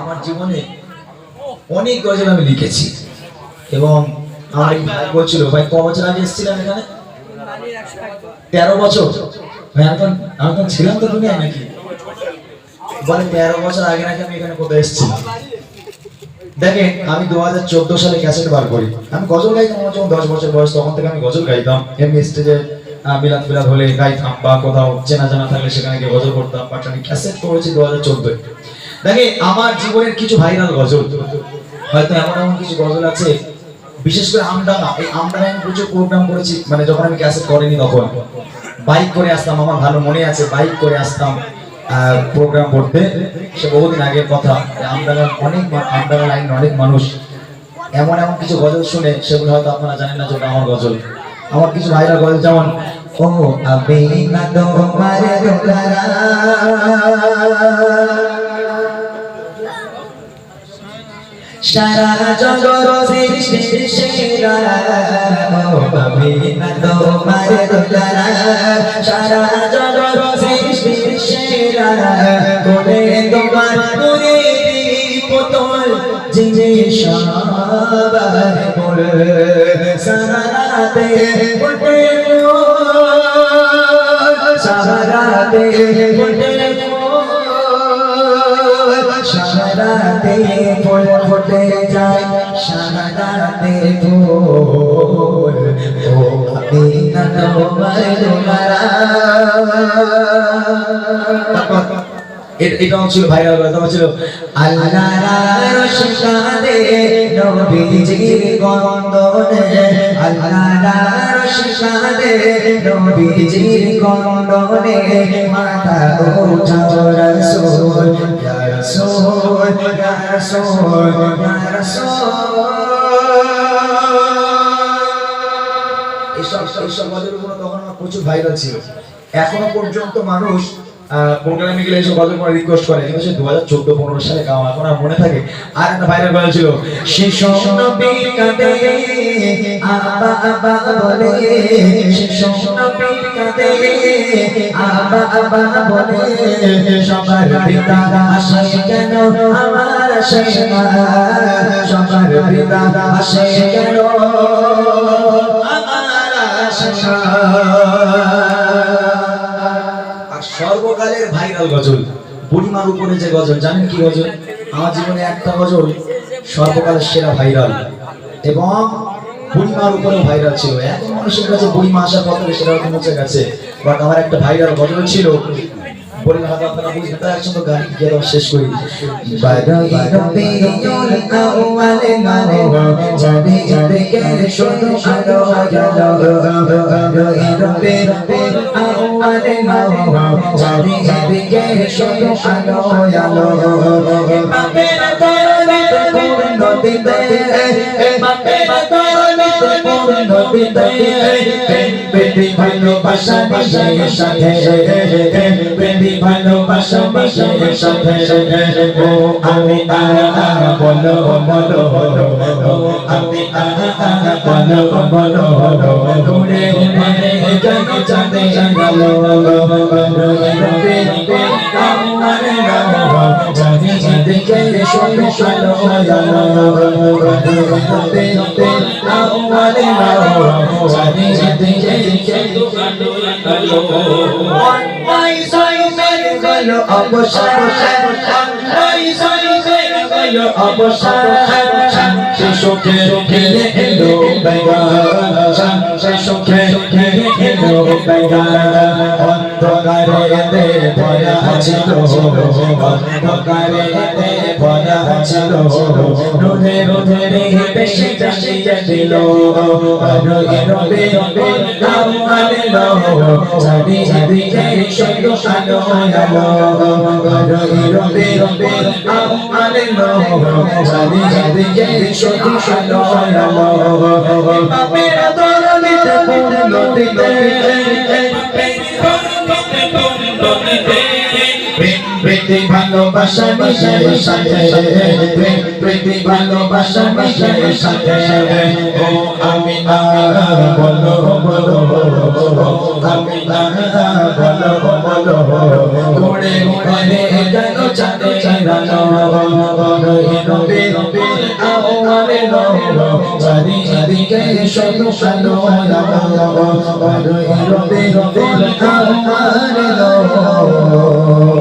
আমার জীবনে অনেক গজল আমি লিখেছি। এবং আমার ভাই বলছিল, ভাই ক বছর আগে এসেছিলাম এখানে? তেরো বছর। ভাই তখন আমি তখন ছিলাম তো দুনিয়ায় নাকি? বলে, তেরো বছর আগে নাকি আমি এখানে কোথায় এসেছিলাম? দেখেন, আমি দু হাজার চোদ্দ সালে ক্যাসেট বার করি। আমি গজল গাইতাম আমার যখন দশ বছর বয়স, তখন থেকে আমি গজল গাইতাম। এমনি স্টেজে মিলাদ ফিলাদ হলে গাইতাম বা কোথাও চেনা জানা থাকলে সেখানে গিয়ে গজল করতাম। বাট ক্যাসেট করেছি দু হাজার চোদ্দোয় দেখে আমার জীবনের কিছু ভাইরাল গজল, হয়তো এমন এমন কিছু গজল আছে, বিশেষ করে আমডাঙ্গা। এই আমডাঙ্গা আমি প্রচুর প্রোগ্রাম করেছি মানে যখন আমি ক্যাসেট করিনি তখন। বাইক করে আসতাম, আমার ভালো মনে আছে বাইক করে আসতাম প্রোগ্রাম করতে। সে বহুদিন আগের কথা আমডাঙ্গার অনেক আমডাঙ্গা লাইন অনেক মানুষ এমন এমন কিছু গজল শুনে, সেগুলো হয়তো আপনারা জানেন না যে ওটা আমার গজল। আমার কিছু ভাইরাল গজল, যেমন ও আবে না তোমার দোলারা সারা জগৎ সৃষ্টির সেরা ও আমি না তোমার দোলারা সারা জগৎ সৃষ্টির সেরা বলে তোমার পুরে পুতল জিনে সবার বলে সারাতে বটে সারাতে সারাতে ফুল। ফুটে যায় সারাতে ফুল। ও আমি না তোমার ছিল ভাইরাল কথা ছিল এইসব তখন প্রচুর ভাইরাল ছিল। এখনও পর্যন্ত মানুষ প্রোগ্রামে গেলে এসব গজল করে রিকোয়েস্ট করে। কিন্তু সে দু হাজার চোদ্দ, পনেরো সালে গাওয়া। এখন আর মনে থাকে, আর একটা ভাইরাল গজল ছিল। শিশু নবী কাঁদে আবা আবা বলে শিশু নবী কাঁদে আবা আবা বলে, সবার পিতা কেন? আমার আসে সবার পিতা কেন? আমার সর্বকালের ভাইরাল গজল বুড়িমার উপরে যে গজল জানেন কি গজল আমার জীবনে একটা গজল সর্বকালের সেরা ভাইরাল এবং বুড়িমার উপরেও ভাইরাল ছিল এখন মানুষের কাছে বুড়িমা আসার পর থেকে সেটা হয়তো মুছে গেছে বাট আমার একটা ভাইরাল গজল ছিল বলে হয়তো আপনারা বুঝবেন তাই একসঙ্গে গান গিয়ে শেষ করি আউয়াল মারে জানি শুধু আলো আলো। বাদাই রবিউল আউয়াল বেবি ভালোবাসা মিশে সাথে বেবি ভালোবাসা মিশে সাথে ও আমি আহা বলো বলো আমি আহা বলো বলো ঘুরে ঘুরে জান জানে গেল রবে আমার নাম জানি জানি কে শোনো শোনো জানি জানি কে অন্যায় জয়মের গেল অবসান অন্যায় জয়মের গেল অবসান সে সুখে খেলে এলো সে সুখে খেলে এলো বেগান অন্ধকারে ভরা ছিল অন্ধকারে ছিল রোধে রোধে রে বেশি বেশি দিল রবে রবে রবে নাম আলো জানি জানি কে সত্য আলো আলো রবে রবে রবে নাম আলো জানি জানি কে সত্য আলো আলো বাপের দরদিতে পূর্ণ প্রীতি ভালোবাসা মিশে সাথে প্রীতি ভালোবাসা মিশে সাথে ও আমি আর বলো বলো আমি আর বলো বলো ঘুরে ঘুরে কেন চাঁদে চাঁদানো নবী নবী আওয়ারে রব চারিদিকে শত শত নবী নবী আওয়ারে রব